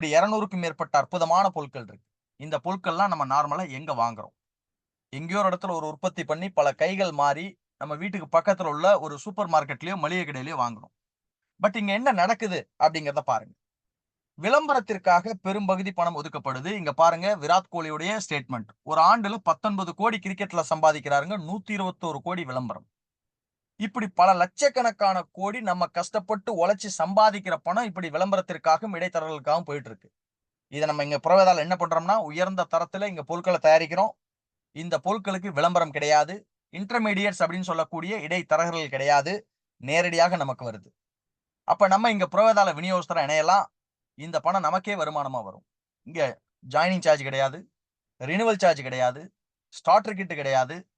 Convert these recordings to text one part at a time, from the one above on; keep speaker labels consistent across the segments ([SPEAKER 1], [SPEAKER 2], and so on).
[SPEAKER 1] இப்படி இருநூறுக்கும் மேற்பட்ட அற்புதமான பொருட்கள் இருக்கு. இந்த பொருட்கள்லாம் நம்ம நார்மலா எங்க வாங்குறோம்? எங்கேயோ ஒரு இடத்துல ஒரு உற்பத்தி பண்ணி பல கைகள் மாறி நம்ம வீட்டுக்கு பக்கத்துல உள்ள ஒரு சூப்பர் மார்க்கெட்லயோ மளிகை கடையிலயோ வாங்குறோம். பட் இங்க என்ன நடக்குது அப்படிங்கிறத பாருங்க. விளம்பரத்திற்காக பெரும்பகுதி பணம் ஒதுக்கப்படுது. இங்க பாருங்க விராட் கோலியுடைய ஸ்டேட்மெண்ட் ஒரு ஆண்டுல பத்தொன்பது கோடி கிரிக்கெட்ல சம்பாதிக்கிறாருங்க. நூத்தி இருபத்தோரு கோடி விளம்பரம். இப்படி பல லட்சக்கணக்கான கோடி நம்ம கஷ்டப்பட்டு உழைச்சி சம்பாதிக்கிற பணம் இப்படி விளம்பரத்திற்காகவும் இடைத்தரகர்களுக்காகவும் போயிட்டு இருக்கு இதை நம்ம இங்க புறவேதால என்ன பண்றோம்னா உயர்ந்த தரத்துல இங்க பொருட்களை தயாரிக்கிறோம். இந்த பொருட்களுக்கு விளம்பரம் கிடையாது. இன்டர்மீடியட்ஸ் அப்படின்னு சொல்லக்கூடிய இடைத்தரகர்கள் கிடையாது. நேரடியாக நமக்கு வருது. அப்ப நம்ம இங்க புறவேதால விநியோகஸ்தரம் இணையலாம். இந்த பணம் நமக்கே வருமானமா வரும். இங்க ஜாயினிங் சார்ஜ் கிடையாது. ரினுவல் சார்ஜ் கிடையாது. ஸ்டார்டர் கிட்டு கிடையாது.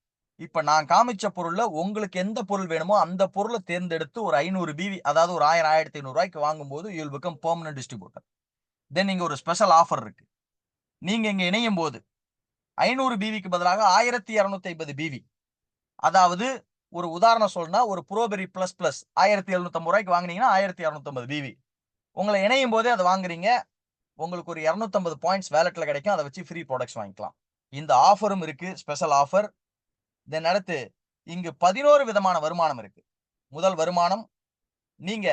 [SPEAKER 1] இப்ப நான் காமிச்ச பொருள்ல உங்களுக்கு எந்த பொருள் வேணுமோ அந்த பொருளை தேர்ந்தெடுத்து ஒரு ஐநூறு பிவி அதாவது ஒரு ஆயிரம் ஆயிரத்தி ஐநூறு ரூபாய்க்கு வாங்கும்போது you'll become permanent distributor then இங்க ஒரு ஸ்பெஷல் ஆஃபர் இருக்கு. நீங்க இங்க இணையும் போது ஐநூறு பிவிக்கு பதிலாக ஆயிரத்தி இருநூத்தி ஐம்பது பிவி அதாவது ஒரு உதாரணம் சொல்லணும்னா ஒரு ப்ரோபெரி பிளஸ் பிளஸ் ஆயிரத்தி எழுநூத்தி ஐம்பது ரூபாய்க்கு வாங்கினீங்கன்னா ஆயிரத்தி இரநூத்தி பிவி உங்களை இணையும் போதே அதை வாங்குறீங்க. உங்களுக்கு ஒரு இரநூத்தம்பது பாயிண்ட்ஸ் வேலெட்ல கிடைக்கும். அதை வச்சு ஃப்ரீ ப்ராடக்ட்ஸ் வாங்கிக்கலாம். இந்த ஆஃபரும் இருக்கு ஸ்பெஷல் ஆஃபர் தென் அடுத்து இங்கு பதினோரு விதமான வருமானம் இருக்கு. முதல் வருமானம் நீங்க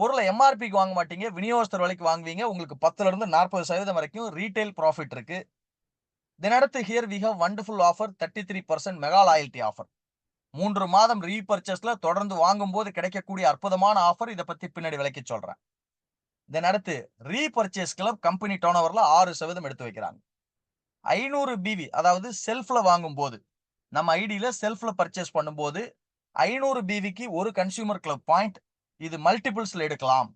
[SPEAKER 1] பொருளை எம்ஆர்பிக்கு வாங்க மாட்டீங்க விநியோகஸ்தர் விலைக்கு வாங்குவீங்க உங்களுக்கு பத்துல இருந்து நாற்பது சதவீதம் வரைக்கும் ரீட்டைல் ப்ராஃபிட் இருக்கு. தென் அடுத்து here we have wonderful offer thirty three percent mega loyalty offer மூன்று மாதம் ரீபர்ச்சஸ்ல தொடர்ந்து வாங்கும் போது கிடைக்கக்கூடிய அற்புதமான ஆஃபர் இதை பத்தி பின்னாடி விலைக்கு சொல்றேன். தென் அடுத்து ரீபர்ச்சேஸ் கிளப் கம்பெனி டோன் ஓவர்ல ஆறு சதவீதம் எடுத்து வைக்கிறாங்க. ஐநூறு பிவி அதாவது செல்ஃப்ல வாங்கும் போது நம்ம ஐடியில செல்ஃப்ல பர்ச்சேஸ் பண்ணும்போது ஐநூறு பிவிக்கு ஒரு கன்சியூமர் கிளப் பாயிண்ட் இது மல்டிபிள்ஸ்ல எடுக்கலாம்.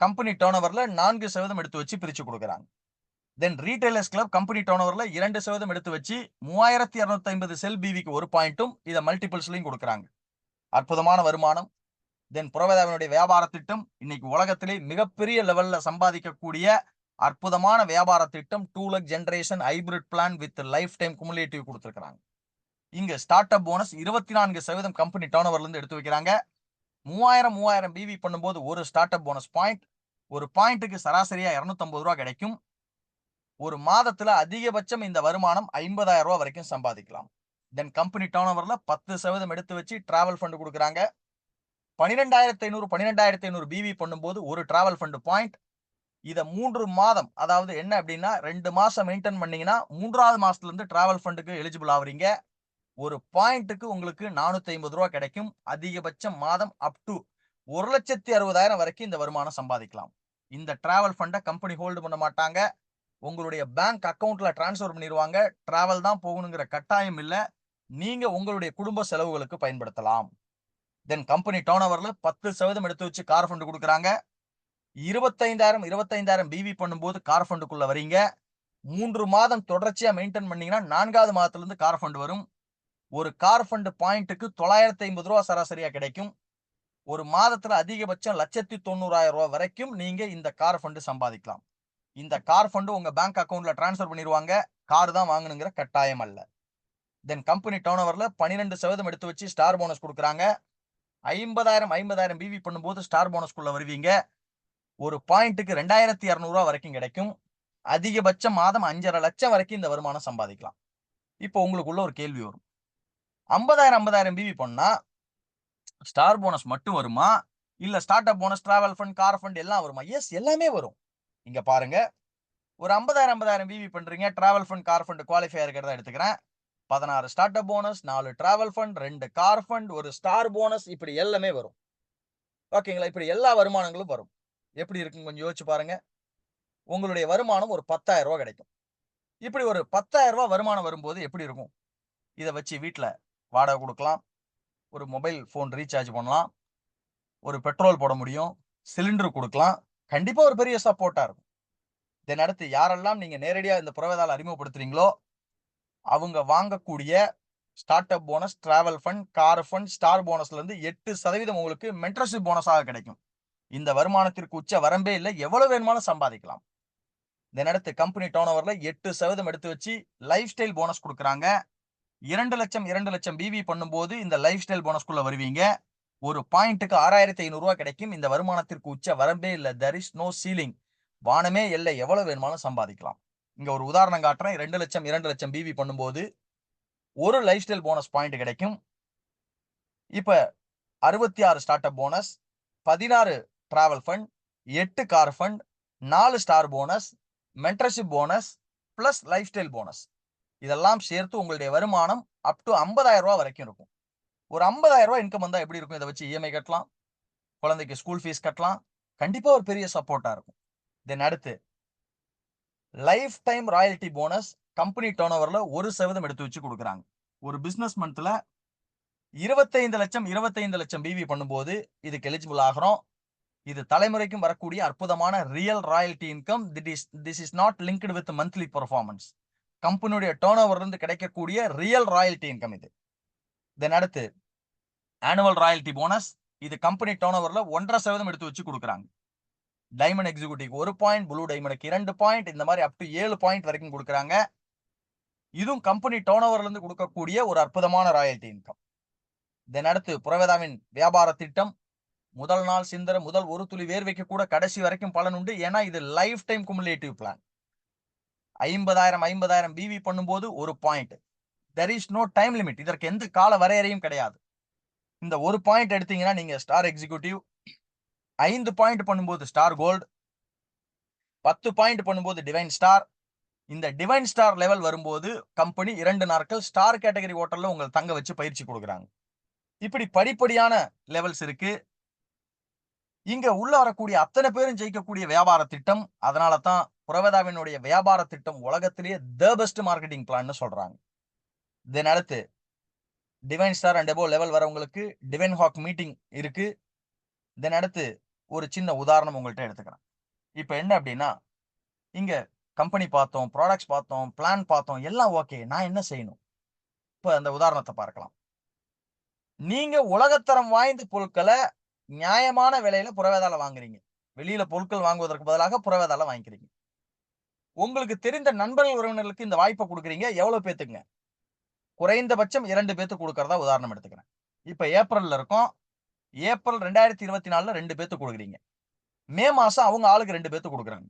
[SPEAKER 1] கம்பெனி டேர்ன் ஓவர்ல நான்கு சதவீதம் எடுத்து வச்சு பிரிச்சு கொடுக்குறாங்க. Then retailers club company turn ஓவர்ல இரண்டு சதவீதம் எடுத்து வச்சு மூவாயிரத்தி இரநூத்தி ஐம்பது செல் பிவிக்கு ஒரு பாயிண்ட்டும் இதை மல்டிபிள்ஸ்லையும் கொடுக்குறாங்க. அற்புதமான வருமானம். தென் புரவேதாவினுடைய வியாபார திட்டம் இன்னைக்கு உலகத்திலே மிகப்பெரிய லெவல்ல சம்பாதிக்கக்கூடிய அற்புதமான வியாபார திட்டம். Two leg generation hybrid plan with lifetime cumulative கொடுத்துருக்காங்க இங்க ஸ்டார்ட் அப் போனஸ் இருபத்தி நான்கு சதவீதம் கம்பெனி டேர்ன் ஓவர்ல இருந்து எடுத்து வைக்கிறாங்க. மூவாயிரம் மூவாயிரம் பிவி பண்ணும்போது ஒரு ஸ்டார்ட் அப் போனஸ் பாயிண்ட் ஒரு பாயிண்ட்டுக்கு சராசரியா இருநூத்தம்பது ரூபா கிடைக்கும். ஒரு மாதத்துல அதிகபட்சம் இந்த வருமானம் ஐம்பதாயிரம் ரூபா வரைக்கும் சம்பாதிக்கலாம். தென் கம்பெனி டேர்ன் ஓவர்ல பத்து சதவீதம் எடுத்து வச்சு டிராவல் ஃபண்ட் கொடுக்குறாங்க. பன்னிரெண்டாயிரத்தி ஐநூறு பன்னிரெண்டாயிரத்தி ஐநூறு பிவி பண்ணும்போது ஒரு டிராவல் ஃபண்ட் பாயிண்ட் இதை மூன்று மாதம் அதாவது என்ன அப்படின்னா ரெண்டு மாசம் மெயின்டைன் பண்ணீங்கன்னா மூன்றாவது மாசத்துல இருந்து டிராவல் ஃபண்டுக்கு எலிஜிபிள் ஆகுறீங்க. ஒரு பாயிண்ட்டுக்கு உங்களுக்கு நானூத்தி ஐம்பது ரூபா கிடைக்கும். அதிகபட்சம் மாதம் அப் டு ஒரு லட்சத்தி அறுபதாயிரம் வரைக்கும் இந்த வருமானம் சம்பாதிக்கலாம். இந்த டிராவல் ஃபண்டை கம்பெனி ஹோல்டு பண்ண மாட்டாங்க. உங்களுடைய பேங்க் அக்கௌண்ட்ல டிரான்ஸ்ஃபர் பண்ணிடுவாங்க டிராவல் தான் போகணுங்கிற கட்டாயம் இல்லை. நீங்க உங்களுடைய குடும்ப செலவுகளுக்கு பயன்படுத்தலாம். தென் கம்பெனி டேர்ன் ஓவர்ல பத்து சதவீதம் எடுத்து வச்சு கார் ஃபண்டு கொடுக்குறாங்க. இருபத்தைந்தாயிரம் இருபத்தைந்தாயிரம் பிவி பண்ணும்போது கார் ஃபண்டுக்குள்ள வரீங்க மூன்று மாதம் தொடர்ச்சியா மெயின்டைன் பண்ணீங்கன்னா நான்காவது மாதத்துல இருந்து கார் ஃபண்ட் வரும். ஒரு கார் ஃபண்ட் பாயிண்ட்டுக்கு தொள்ளாயிரத்தி ஐம்பது ரூபா சராசரியா கிடைக்கும். ஒரு மாதத்துல அதிகபட்சம் லட்சத்தி தொண்ணூறாயிரம் ரூபாய் வரைக்கும் நீங்க இந்த கார் ஃபண்டு சம்பாதிக்கலாம். இந்த கார் ஃபண்டு உங்க பேங்க் அக்கௌண்ட்ல டிரான்ஸ்ஃபர் பண்ணிடுவாங்க கார் தான் வாங்கணுங்கிற கட்டாயம் அல்ல. தென் கம்பெனி டேர்ன் ஓவர்ல பன்னிரெண்டு சதவீதம் எடுத்து வச்சு ஸ்டார் போனஸ் கொடுக்குறாங்க. ஐம்பதாயிரம் ஐம்பதாயிரம் பிவி பண்ணும்போது ஸ்டார் போனஸ்குள்ள வருவீங்க. ஒரு பாயிண்ட்டுக்கு ரெண்டாயிரத்தி இரநூறுவா வரைக்கும் கிடைக்கும். அதிகபட்சம் மாதம் அஞ்சரை லட்சம் வரைக்கும் இந்த வருமானம் சம்பாதிக்கலாம். இப்போ உங்களுக்குள்ள ஒரு கேள்வி வரும். ஐம்பதாயிரம் ஐம்பதாயிரம் பிவி பண்ணா ஸ்டார் போனஸ் மட்டும் வருமா? இல்ல start up bonus travel fund car fund எல்லாம் வருமா? எஸ் எல்லாமே வரும். இங்க பாருங்க. ஒரு ஐம்பதாயிரம் ஐம்பதாயிரம் பிவி பண்றீங்க. Travel fund car fund qualify இருக்கிறதா எடுத்துக்கிறேன். பதினாறு ஸ்டார்ட் அப் போனஸ் நாலு டிராவல் ஃபண்ட் ரெண்டு கார் ஃபண்ட் ஒரு ஸ்டார் போனஸ் இப்படி எல்லாமே வரும். ஓகேங்களா இப்படி எல்லா வருமானங்களும் வரும். எப்படி இருக்குன்னு கொஞ்சம் யோசிச்சு பாருங்க. உங்களுடைய வருமானம் ஒரு பத்தாயிரம் ரூபா கிடைக்கும். இப்படி ஒரு பத்தாயிரம் ரூபா வருமானம் வரும்போது எப்படி இருக்கும்? இதை வச்சு வீட்டில் வாடகை கொடுக்கலாம். ஒரு மொபைல் ஃபோன் ரீசார்ஜ் பண்ணலாம். ஒரு பெட்ரோல் போட முடியும். சிலிண்டர் கொடுக்கலாம். கண்டிப்பாக ஒரு பெரிய சப்போர்ட்டாக இருக்கும். இதன் அடுத்து யாரெல்லாம் நீங்கள் நேரடியாக இந்த புறவேதால் அறிமுகப்படுத்துறீங்களோ அவங்க வாங்கக்கூடிய start up bonus travel fund car fund star போனஸ்லேருந்து எட்டு சதவீதம் உங்களுக்கு மென்டர்ஷிப் போனஸாக கிடைக்கும். இந்த வருமானத்திற்கு உச்ச வரம்பே இல்லை. எவ்வளவு வேணுமாலும் சம்பாதிக்கலாம். இதன் அடுத்து கம்பெனி டேர்ன் ஓவர்ல எட்டு சதவீதம் எடுத்து வச்சு லைஃப் ஸ்டைல் போனஸ் கொடுக்குறாங்க. இரண்டு லட்சம் இரண்டு லட்சம் பிவி பண்ணும்போது இந்த லைஃப் ஸ்டைல் போனஸ்குள்ள வருவீங்க. ஒரு பாயிண்ட்டுக்கு ஆறாயிரத்தி ஐநூறுரூவா கிடைக்கும். இந்த வருமானத்திற்கு உச்ச வரம்பே இல்லை. தர் இஸ் நோ சீலிங் வானமே இல்லை. எவ்வளவு வேணுமானும் சம்பாதிக்கலாம். இங்க ஒரு உதாரணம் காட்டுறேன். ரெண்டு லட்சம் இரண்டு லட்சம் பிவி பண்ணும்போது ஒரு லைஃப் ஸ்டைல் போனஸ் பாயிண்ட் கிடைக்கும். இப்ப அறுபத்தி ஆறு ஸ்டார்ட் அப் போனஸ் பதினாறு டிராவல் ஃபண்ட் எட்டு கார் ஃபண்ட் நாலு star bonus mentorship bonus plus lifestyle bonus இதெல்லாம் சேர்த்து உங்களுடைய வருமானம் அப் டு ஐம்பதாயிரம் ரூபா வரைக்கும் இருக்கும். ஒரு ஐம்பதாயிரம் ரூபா இன்கம் வந்தால் எப்படி இருக்கும்? இதை வச்சு இஎம்ஐ கட்டலாம். குழந்தைக்கு ஸ்கூல் ஃபீஸ் கட்டலாம். கண்டிப்பாக ஒரு பெரிய சப்போர்ட்டாக இருக்கும். தென் அடுத்து lifetime royalty bonus company turn ஓவரில் ஒரு சதவீதம் எடுத்து வச்சு கொடுக்குறாங்க. ஒரு பிஸ்னஸ் மந்த்ல இருபத்தைந்து லட்சம் இருபத்தைந்து லட்சம் பிவி பண்ணும்போது இதுக்கு எலிஜிபிள் ஆகிறோம். இது தலைமுறைக்கும் வரக்கூடிய அற்புதமான real royalty income that is this is not linked with monthly performance கம்பெனியுடைய டேர்ன் ஓவர் இருந்து கிடைக்கக்கூடிய ரியல் ராயல்டி இன்கம் இது. தென் அடுத்து ஆனுவல் ராயல்டி போனஸ் இது கம்பெனி டேர்ன் ஓவர்ல ஒன்றரை சதவீதம் எடுத்து வச்சு கொடுக்குறாங்க. டைமண்ட் எக்ஸிகூட்டிவ் ஒரு பாயிண்ட் ப்ளூ டைமண்டுக்கு இரண்டு பாயிண்ட் இந்த மாதிரி அப் டு ஏழு பாயிண்ட் வரைக்கும் கொடுக்குறாங்க. இதுவும் கம்பெனி டேர்ன் ஓவர்ல இருந்து கொடுக்கக்கூடிய ஒரு அற்புதமான ராயல்டி இன்கம் தென் அடுத்து புரவேதாவின் வியாபார திட்டம். முதல் நாள் சிந்தர முதல் ஒரு துளி வேர்வைக்கு கூட கடைசி வரைக்கும் பலன் உண்டு. ஏன்னா இது லைஃப் டைம் குமுலேட்டிவ் பிளான் ஐம்பதாயிரம் ஐம்பதாயிரம் பிவி பண்ணும்போது ஒரு point there is no time limit இதற்கு எந்த கால வரையறையும் கிடையாது. இந்த ஒரு பாயிண்ட் எடுத்தீங்கன்னா நீங்க ஸ்டார் எக்ஸிக்யூட்டிவ் ஐந்து பாயிண்ட் பண்ணும்போது ஸ்டார் கோல்டு பத்து பாயிண்ட் பண்ணும்போது டிவைன் ஸ்டார் இந்த டிவைன் ஸ்டார் லெவல் வரும்போது கம்பெனி இரண்டு நாட்கள் ஸ்டார் கேட்டகரி ஹோட்டல்ல உங்களை தங்க வச்சு பயிற்சி கொடுக்குறாங்க. இப்படி படிப்படியான லெவல்ஸ் இருக்கு. இங்க உள்ள வரக்கூடிய அத்தனை பேரும் ஜெயிக்கக்கூடிய வியாபார திட்டம் அதனால தான் புரவதாவினுடைய வியாபார திட்டம் உலகத்திலேயே த பெஸ்ட் மார்க்கெட்டிங் பிளான்னு சொல்றாங்க. தென் அடுத்து divine star and above level வரவங்களுக்கு டிவைன் ஹாக் மீட்டிங் இருக்கு. தென் அடுத்து ஒரு சின்ன உதாரணம் உங்கள்கிட்ட எடுத்துக்கிறேன். இப்போ என்ன அப்படின்னா இங்க கம்பெனி பார்த்தோம் ப்ராடக்ட்ஸ் பார்த்தோம் பிளான் பார்த்தோம் எல்லாம் ஓகே நான் என்ன செய்யணும்? இப்போ அந்த உதாரணத்தை பார்க்கலாம். நீங்க உலகத்தரம் வாய்ந்த பொருட்களை நியாயமான விலையில புறவேதால வாங்குறீங்க. வெளியில பொருட்கள் வாங்குவதற்கு பதிலாக புறவேதால வாங்கிக்கிறீங்க. உங்களுக்கு தெரிந்த நண்பர்கள் உறவினர்களுக்கு இந்த வாய்ப்பை கொடுக்குறீங்க. எவ்வளவு பேத்துக்குங்க? குறைந்தபட்சம் இரண்டு பேத்து கொடுக்கறதா உதாரணம் எடுத்துக்கிறேன். இப்ப ஏப்ரல்ல இருக்கோம். ஏப்ரல் ரெண்டாயிரத்தி இருபத்தி நாலுல ரெண்டு பேத்து கொடுக்குறீங்க. மே மாசம் அவங்க ஆளுக்கு ரெண்டு பேத்து கொடுக்குறாங்க.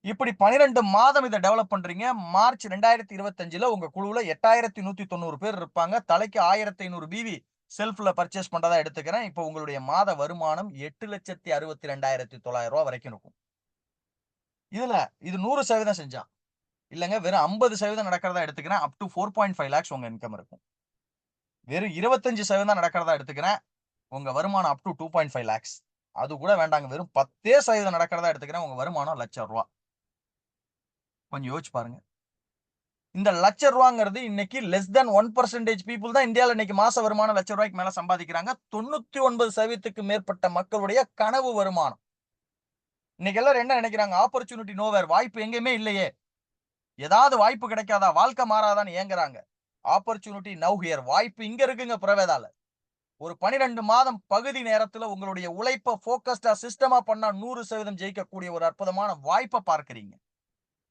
[SPEAKER 1] இப்படி பனிரெண்டு மாதம் இதை டெவலப் பண்றீங்க. மார்ச் ரெண்டாயிரத்தி இருபத்தஞ்சுல உங்க குழுவுல எட்டாயிரத்தி நூத்தி தொண்ணூறு பேர் இருப்பாங்க. தலைக்கு ஆயிரத்தி ஐநூறு பிவி செல்ஃபில் பர்ச்சேஸ் பண்ணுறதா எடுத்துக்கிறேன். இப்போ உங்களுடைய மாத வருமானம் எட்டு லட்சத்தி அறுபத்தி ரெண்டாயிரத்தி தொள்ளாயிரம் ரூபா வரைக்கும் இருக்கும். இதில் இது நூறு சதவீதம் செஞ்சான் இல்லைங்க வெறும் ஐம்பது சதவீதம் நடக்கிறதா எடுத்துக்கிறேன். Up to four point five lakhs உங்கள் இன்கம் இருக்கும். வெறும் இருபத்தஞ்சு சதவீதம் நடக்கிறதா எடுத்துக்கிறேன். உங்கள் வருமானம் up to two point five lakhs அது கூட வேண்டாங்க வெறும் பத்தே சதவீதம் நடக்கிறதா எடுத்துக்கிறேன். உங்கள் வருமானம் லட்சம் ரூபா. கொஞ்சம் யோசிச்சு பாருங்கள் இந்த லட்ச ரூபாங்கிறது இன்னைக்கு less than one percentage people தான் இந்தியாவில் இன்னைக்கு மாச வருமானம் லட்ச ரூபாய்க்கு மேல சம்பாதிக்கிறாங்க. தொண்ணூத்தி ஒன்பது சதவீதத்துக்கு மேற்பட்ட மக்களுடைய கனவு வருமானம். இன்னைக்கு எல்லாரும் என்ன நினைக்கிறாங்க? ஆப்பர்ச்சுனிட்டி நோவேர் வாய்ப்பு எங்கேயுமே இல்லையே. ஏதாவது வாய்ப்பு கிடைக்காதா? வாழ்க்கை மாறாதான்னு ஏங்குறாங்க. ஆப்பர்ச்சுனிட்டி நவ் ஹியர் வாய்ப்பு இங்க இருக்குங்க புறவேதால. ஒரு பனிரெண்டு மாதம் பகுதி நேரத்துல உங்களுடைய உழைப்பை போக்கஸ்டா சிஸ்டமா பண்ணா நூறு சதவீதம் ஜெயிக்கக்கூடிய ஒரு அற்புதமான வாய்ப்பை பார்க்கறீங்க.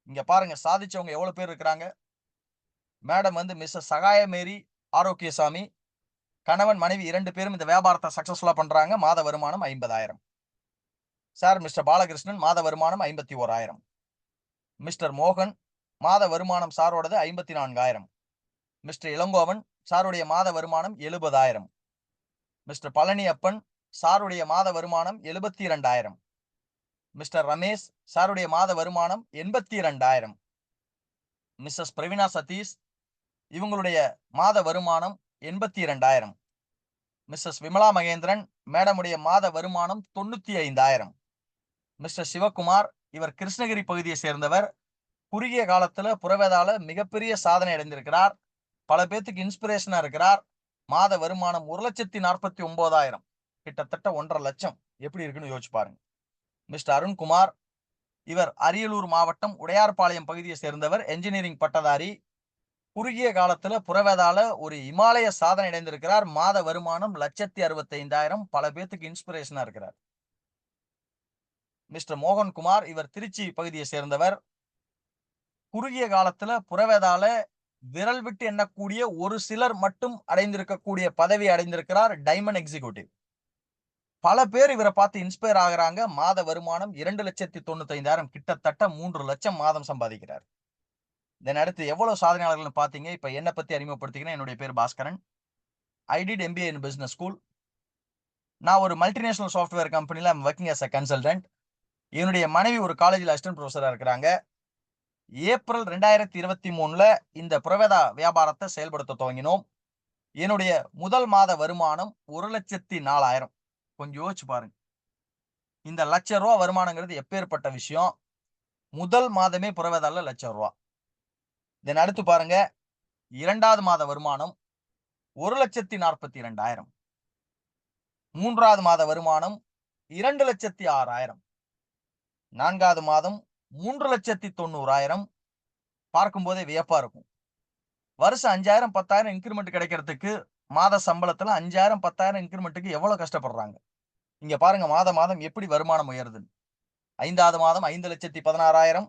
[SPEAKER 1] இங்க பாருங்க சாதிச்சவங்க எவ்வளவு பேர் இருக்கிறாங்க? மேடம் வந்து மிஸ்ஸஸ் சகாய மேரி ஆரோக்கியசாமி கணவன் மனைவி இரண்டு பேரும் இந்த வியாபாரத்தை சக்சஸ்ஃபுல்லாக பண்றாங்க. மாத வருமானம் ஐம்பதாயிரம். சார் மிஸ்டர் பாலகிருஷ்ணன் மாத வருமானம் ஐம்பத்தி ஓராயிரம். மிஸ்டர் மோகன் மாத வருமானம் சாரோடது ஐம்பத்தி நான்காயிரம். மிஸ்டர் இளங்கோவன் சாருடைய மாத வருமானம் எழுபதாயிரம். மிஸ்டர் பழனியப்பன் சாருடைய மாத வருமானம் எழுபத்தி இரண்டாயிரம். மிஸ்டர் ரமேஷ் சாருடைய மாத வருமானம் எண்பத்தி இரண்டாயிரம். மிஸ்ஸஸ் பிரவீனா சதீஷ் இவங்களுடைய மாத வருமானம் எண்பத்தி இரண்டாயிரம். மிஸ்டர் விமலா மகேந்திரன் மேடமுடைய மாத வருமானம் தொண்ணூத்தி ஐந்தாயிரம். மிஸ்டர் சிவகுமார் இவர் கிருஷ்ணகிரி பகுதியை சேர்ந்தவர். குறுகிய காலத்துல புறவேதால மிகப்பெரிய சாதனை அடைந்திருக்கிறார். பல பேத்துக்கு இன்ஸ்பிரேஷனா இருக்கிறார். மாத வருமானம் ஒரு லட்சத்தி நாற்பத்தி ஒன்பதாயிரம். கிட்டத்தட்ட ஒன்றரை லட்சம். எப்படி இருக்குன்னு யோசிச்சு பாருங்க. மிஸ்டர் அருண்குமார் இவர் அரியலூர் மாவட்டம் உடையார்பாளையம் பகுதியை சேர்ந்தவர். என்ஜினியரிங் பட்டதாரி. குறுகிய காலத்துல புறவேதால ஒரு இமாலய சாதனை அடைந்திருக்கிறார். மாத வருமானம் லட்சத்தி அறுபத்தி ஐந்தாயிரம் பல பேத்துக்கு இன்ஸ்பிரேஷனா இருக்கிறார். மிஸ்டர் மோகன்குமார் இவர் திருச்சி பகுதியை சேர்ந்தவர். குறுகிய காலத்துல புறவேதால விரல் விட்டு எண்ணக்கூடிய ஒரு சிலர் மட்டும் அடைந்திருக்கக்கூடிய பதவி அடைந்திருக்கிறார் டைமண்ட் எக்ஸிக்யூட்டிவ். பல பேர் இவரை பார்த்து இன்ஸ்பயர் ஆகுறாங்க. மாத வருமானம் இரண்டு லட்சத்தி தொண்ணூத்தி ஐந்தாயிரம் கிட்டத்தட்ட மூன்று லட்சம் மாதம் சம்பாதிக்கிறார். தென் அடுத்து எவ்வளவு சாதனையாளர்கள்னு பார்த்தீங்க? இப்ப என்னை பத்தி அறிமுகப்படுத்திக்கிறேன். என்னுடைய பேர் Baskaran. I did MBA in business school நான் ஒரு மல்டிநேஷனல் சாஃப்ட்வேர் கம்பெனியில் I'm working as a consultant என்னுடைய மனைவி ஒரு காலேஜில் அசிஸ்டன்ட் ப்ரொஃபஸராக இருக்கிறாங்க. ஏப்ரல் ரெண்டாயிரத்தி இருபத்தி மூணில் இந்த புரவேதா வியாபாரத்தை செயல்படுத்த துவங்கினோம். என்னுடைய முதல் மாத வருமானம் ஒரு லட்சத்தி நாலாயிரம். கொஞ்சம் யோசிச்சு பாருங்க. இந்த லட்ச ரூபா வருமானங்கிறது எப்பேற்பட்ட விஷயம்? முதல் மாதமே புறவேதால லட்சம் ரூபா. தென் அடுத்து பாருங்க. இரண்டாவது மாத வருமானம் ஒரு லட்சத்தி நாற்பத்தி இரண்டாயிரம். மூன்றாவது மாத வருமானம் இரண்டு லட்சத்தி ஆறாயிரம். நான்காவது மாதம் மூன்று லட்சத்தி தொண்ணூறாயிரம். பார்க்கும் போதே வியப்பா இருக்கும். வருஷம் அஞ்சாயிரம் பத்தாயிரம் இன்க்ரிமெண்ட் கிடைக்கிறதுக்கு மாத சம்பளத்துல அஞ்சாயிரம் பத்தாயிரம் இன்க்ரிமெண்ட்டுக்கு எவ்வளவு கஷ்டப்படுறாங்க? இங்க பாருங்க மாத மாதம் எப்படி வருமானம் உயருது ஐந்தாவது மாதம் ஐந்து லட்சத்தி பதினாறாயிரம்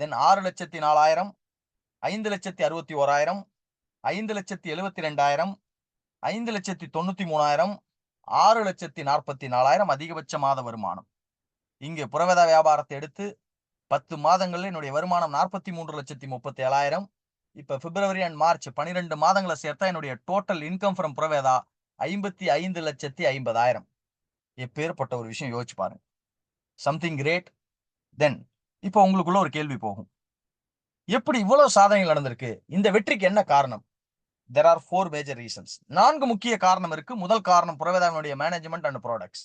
[SPEAKER 1] தென் ஆறு லட்சத்தி நாலாயிரம் ஐந்து லட்சத்தி அறுபத்தி ஓராயிரம் ஐந்து லட்சத்தி எழுபத்தி ரெண்டாயிரம் ஐந்து லட்சத்தி தொண்ணூத்தி மூணாயிரம் ஆறு லட்சத்தி நாற்பத்தி நாலாயிரம் அதிகபட்ச மாத வருமானம். இங்கே புறவேதா வியாபாரத்தை எடுத்து பத்து மாதங்களில் என்னுடைய வருமானம் நாற்பத்தி மூன்று லட்சத்தி முப்பத்தி ஏழாயிரம். இப்ப பிப்ரவரி அண்ட் மார்ச் பனிரெண்டு மாதங்களை சேர்த்தா என்னுடைய டோட்டல் இன்கம் ஃப்ரம் புறவேதா ஐம்பத்தி ஐந்து லட்சத்தி ஐம்பதாயிரம். எப்பேற்பட்ட ஒரு விஷயம் யோசிச்சு பாருங்க. சம்திங் கிரேட் தென் இப்போ உங்களுக்குள்ள ஒரு கேள்வி போகும். எப்படி இவ்வளவு சாதனைகள் நடந்திருக்கு? இந்த வெற்றிக்கு என்ன காரணம்? There are four major reasons நான்கு முக்கிய காரணம் இருக்கு. முதல் காரணம் புறவேதாவினுடைய மேனேஜ்மெண்ட் அண்ட் ப்ராடக்ட்ஸ்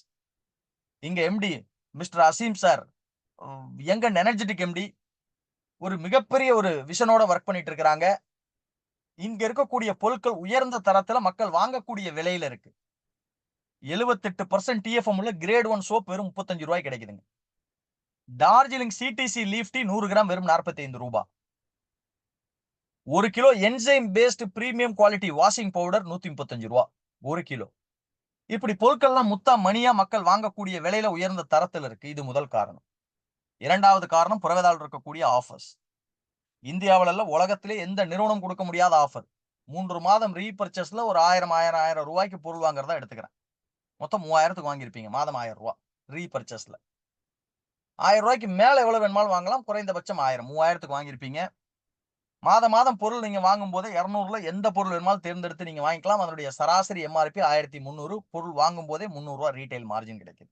[SPEAKER 1] இங்க எம்டி மிஸ்டர் அசீம் சார் எங்க எனர்ஜெட்டிக் எம்டி ஒரு மிகப்பெரிய ஒரு விஷனோட ஒர்க் பண்ணிட்டு இருக்கிறாங்க. இங்க இருக்கக்கூடிய பொருட்கள் உயர்ந்த தரத்துல மக்கள் வாங்கக்கூடிய விலையில இருக்கு. எழுபத்தெட்டு பர்சன்ட் டிஎஃப்எம் உள்ள கிரேட் ஒன் சோப் வெறும் முப்பத்தஞ்சு ரூபாய் கிடைக்குதுங்க. டார்ஜிலிங் சிடிசி லீஃப் டீ நூறு கிராம் வெறும் நாற்பத்தி ஐந்து ரூபாய். ஒரு kilo enzyme based premium quality washing powder நூத்தி முப்பத்தஞ்சு ரூபா. ஒரு கிலோ. இப்படி பொருட்கள்லாம் முத்தா மணியா மக்கள் வாங்கக்கூடிய விலையில உயர்ந்த தரத்தில் இருக்கு. இது முதல் காரணம். இரண்டாவது காரணம் புறவேதால் இருக்கக்கூடிய ஆஃபர்ஸ் இந்தியாவில உலகத்திலே எந்த நிறுவனம் கொடுக்க முடியாத ஆஃபர் மூன்று மாதம் ரீபர்ச்சஸ்ல ஒரு ஆயிரம் ஆயிரம் ஆயிரம் ரூபாய்க்கு பொருள் வாங்குறதா எடுத்துக்கிறேன். மொத்தம் மூவாயிரத்துக்கு வாங்கியிருப்பீங்க. மாதம் ஆயிரம் ரூபா. ரீபர்ச்சஸ்ல ஆயிரம் ரூபாய்க்கு மேல எவ்வளவு வேணுமாலும் வாங்கலாம். குறைந்தபட்சம் ஆயிரம். மூவாயிரத்துக்கு வாங்கியிருப்பீங்க. மாத மாதம் பொருள் நீங்க வாங்கும் போதே இரநூறுல எந்த பொருள் வேணுமாலும் தேர்ந்தெடுத்து நீங்க வாங்கிக்கலாம். அதனுடைய சராசரி எம்ஆர்பி ஆயிரத்தி முந்நூறு பொருள் வாங்கும் போதே முந்நூறு ரீட்டைல் மார்ஜின் கிடைக்குது.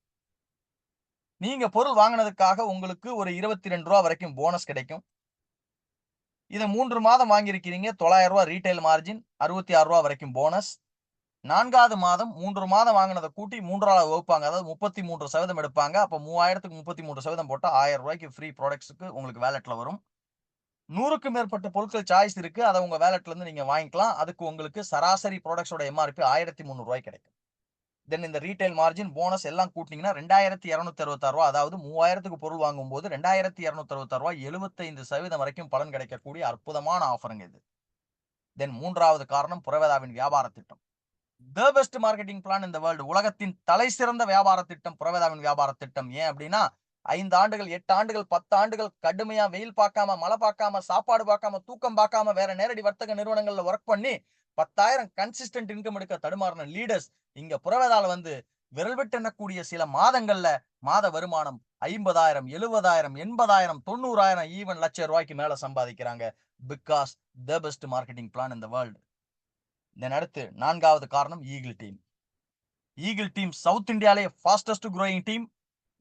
[SPEAKER 1] நீங்க பொருள் வாங்கினதுக்காக உங்களுக்கு ஒரு இருபத்தி ரெண்டு ரூபா வரைக்கும் போனஸ் கிடைக்கும். இதை மூன்று மாதம் வாங்கியிருக்கிறீங்க தொள்ளாயிரம் ரூபா ரீட்டைல் மார்ஜின் அறுபத்தி ஆறு ரூபா வரைக்கும் போனஸ் நான்காவது மாதம் மூன்று மாதம் வாங்கினதை கூட்டி மூன்றாவது வகுப்பாங்க. அதாவது முப்பத்தி மூன்று சதவீதம் எடுப்பாங்க. அப்போ மூவாயிரத்துக்கு முப்பத்தி மூன்று சதவீதம் போட்டால் ஆயிரம் ரூபாய்க்கு ஃப்ரீ ப்ராடக்ட்ஸுக்கு உங்களுக்கு வேலெட்டில் வரும். நூறுக்கும் மேற்பட்ட பொருட்கள் சாய்ஸ் இருக்கு. அதை உங்க வேலட்ல இருந்து நீங்க வாங்கிக்கலாம். அதுக்கு உங்களுக்கு சராசரி ப்ராடக்ட்ஸோட எம்ஆர்பி ஆயிரத்தி முந்நூறு ரூபாய் கிடைக்கும். தென் இந்த ரீட்டைல் மார்ஜின் போனஸ் எல்லாம் கூட்டினீங்கன்னா ரெண்டாயிரத்தி இரநூத்தி அறுபத்தாறு ரூபா அதாவது மூவாயிரத்துக்கு பொருள் வாங்கும் போது ரெண்டாயிரத்தி இரநூத்தி அறுபத்தாறு எழுபத்தைந்து சதவீதம் வரைக்கும் பலன் கிடைக்கக்கூடிய அற்புதமான ஆஃபருங்க இது. தென் மூன்றாவது காரணம் புறவேதாவின் வியாபார திட்டம். த பெஸ்ட் மார்க்கெட்டிங் பிளான் இந்த வேர்ல்டு உலகத்தின் தலை சிறந்த வியாபார திட்டம் புறவேதாவின் வியாபார திட்டம். ஏன் அப்படின்னா ஐந்து ஆண்டுகள் எட்டு ஆண்டுகள் பத்து ஆண்டுகள் கடுமையா வெயில் பார்க்காம மழை பார்க்காம சாப்பாடு பார்க்காம தூக்கம் பார்க்காம வேற நேரடி வர்த்தக நிறுவனங்கள்ல ஒர்க் பண்ணி பத்தாயிரம் கன்சிஸ்டன்ட் இன்கம் எடுக்க தடுமாறின லீடர்ஸ் இங்க புறவேதால வந்து விரல் விட்டு சில மாதங்கள்ல மாத வருமானம் ஐம்பதாயிரம் எழுபதாயிரம் எண்பதாயிரம் தொண்ணூறாயிரம் ஈவன் லட்சம் ரூபாய்க்கு மேல சம்பாதிக்கிறாங்க. Because the best marketing plan இந்த வேர்ல்டு தென் அடுத்து நான்காவது காரணம் eagle team eagle team south இந்தியாலே fastest growing team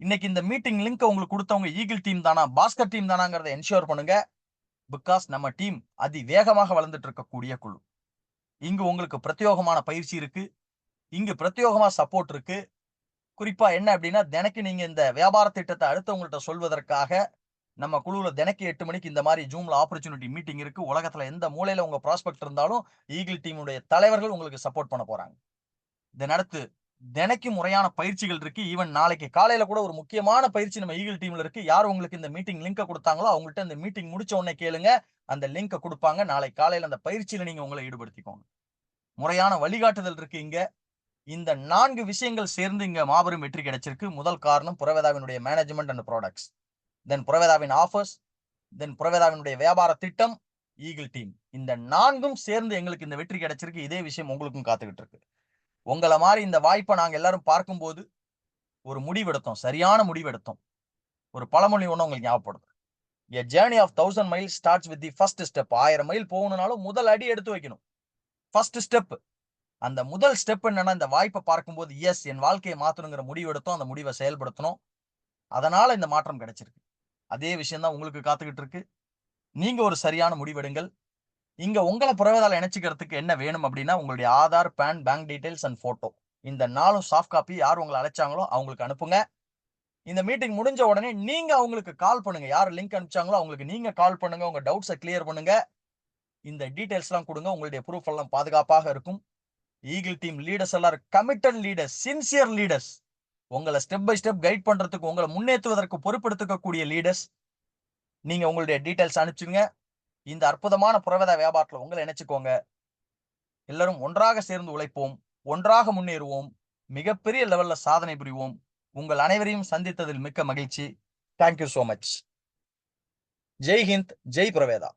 [SPEAKER 1] இன்னைக்கு இந்த மீட்டிங் லிங்க் உங்களுக்கு கொடுத்தவங்க ஈகிள் டீம் தானா? பாஸ்கர் டீம் தானாங்கிறத என்ஷூர் பண்ணுங்க. பிகாஸ் நம்ம டீம் அதி வேகமாக வளர்ந்துட்டு இருக்கக்கூடிய குழு. இங்கு உங்களுக்கு பிரத்யோகமான பயிற்சி இருக்கு. இங்கு பிரத்யோகமா சப்போர்ட் இருக்கு. குறிப்பா என்ன அப்படின்னா தினைக்கு நீங்க இந்த வியாபார திட்டத்தை அடுத்தவங்கள்ட்ட சொல்வதற்காக நம்ம குழுவில் தினைக்கு எட்டு மணிக்கு இந்த மாதிரி ஜூம்ல ஆப்பர்ச்சுனிட்டி மீட்டிங் இருக்கு. உலகத்துல எந்த மூலையில உங்க ப்ராஸ்பெக்ட் இருந்தாலும் ஈகிள் டீமுடைய தலைவர்கள் உங்களுக்கு சப்போர்ட் பண்ண போறாங்க. இதை நடத்து தினைக்கு முறையான பயிற்சிகள் இருக்கு. ஈவன் நாளைக்கு காலையில கூட ஒரு முக்கியமான பயிற்சி நம்ம ஈகிள் டீம்ல இருக்கு. யார் உங்களுக்கு இந்த மீட்டிங் லிங்கை கொடுத்தாங்களோ அவங்கள்ட்ட இந்த மீட்டிங் முடிச்ச உடனே கேளுங்க. அந்த லிங்கை கொடுப்பாங்க. நாளை காலையில அந்த பயிற்சியில நீங்க உங்களை ஈடுபடுத்திக்கோங்க. முறையான வழிகாட்டுதல் இருக்கு இங்க. இந்த நான்கு விஷயங்கள் சேர்ந்து இங்க மாபெரும் வெற்றி கிடைச்சிருக்கு. முதல் காரணம் புறவேதாவினுடைய மேனேஜ்மெண்ட் அண்ட் ப்ராடக்ட்ஸ் தென் புறவேதாவின் ஆஃபர்ஸ் தென் புறவேதாவினுடைய வியாபார திட்டம். ஈகிள் டீம் இந்த நான்கும் சேர்ந்து எங்களுக்கு இந்த வெற்றி கிடைச்சிருக்கு. இதே விஷயம் உங்களுக்கும் காத்துக்கிட்டு இருக்கு. உங்களை மாதிரி இந்த வாய்ப்பை நாங்க எல்லாரும் பார்க்கும்போது ஒரு முடிவெடுத்தோம் சரியான முடிவெடுத்தோம். ஒரு பழமொழி ஒண்ணு உங்களுக்கு ஞாபகப்படுது. A journey of thousand mile starts with the first step ஆயிரம் மைல் போகணும்னாலும் முதல் அடி எடுத்து வைக்கணும். ஃபர்ஸ்ட் ஸ்டெப் அந்த முதல் ஸ்டெப் என்னன்னா இந்த வாய்ப்பை பார்க்கும்போது எஸ் என் வாழ்க்கையை மாற்றணுங்கிற முடிவு எடுத்தோம் அந்த முடிவை செயல்படுத்தணும் அதனால இந்த மாற்றம் கிடைச்சிருக்கு. அதே விஷயம் தான் உங்களுக்கு காத்துக்கிட்டு இருக்கு. நீங்க ஒரு சரியான முடிவெடுங்கள். இங்க உங்களை புறவேதால இணைச்சிக்கிறதுக்கு என்ன வேணும் அப்படின்னா உங்களுடைய Aadhaar PAN bank details and photo இந்த நாளும் சாஃப்ட் காப்பி யார் உங்களை அழைச்சாங்களோ அவங்களுக்கு அனுப்புங்க. இந்த மீட்டிங் முடிஞ்ச உடனே நீங்க அவங்களுக்கு கால் பண்ணுங்க. யார் லிங்க் அனுப்பிச்சாங்களோ அவங்களுக்கு நீங்க கால் பண்ணுங்க. உங்க டவுட்ஸை கிளியர் பண்ணுங்க. இந்த டீட்டெயில்ஸ்லாம் கொடுங்க. உங்களுடைய ப்ரூஃப் எல்லாம் பாதுகாப்பாக இருக்கும். ஈகிள் டீம் லீடர்ஸ் எல்லாரும் கமிட்டட் லீடர்ஸ் சின்சியர் லீடர்ஸ் உங்களை ஸ்டெப் பை ஸ்டெப் கைட் பண்றதுக்கு உங்களை முன்னேற்றுவதற்கு பொறுப்பெடுத்துக்கக்கூடிய லீடர்ஸ் நீங்க உங்களுடைய டீடைல்ஸ் அனுப்பிச்சுங்க. இந்த அற்புதமான புறவத வியாபாரத்துல உங்களை நினைச்சுக்கோங்க எல்லாரும் ஒன்றாக சேர்ந்து உழைப்போம். ஒன்றாக முன்னேறுவோம். மிகப்பெரிய லெவல்ல சாதனை புரிவோம். உங்கள் அனைவரையும் சந்தித்ததில் மிக்க மகிழ்ச்சி. Thank you so much Jai Hind Jai Praveda.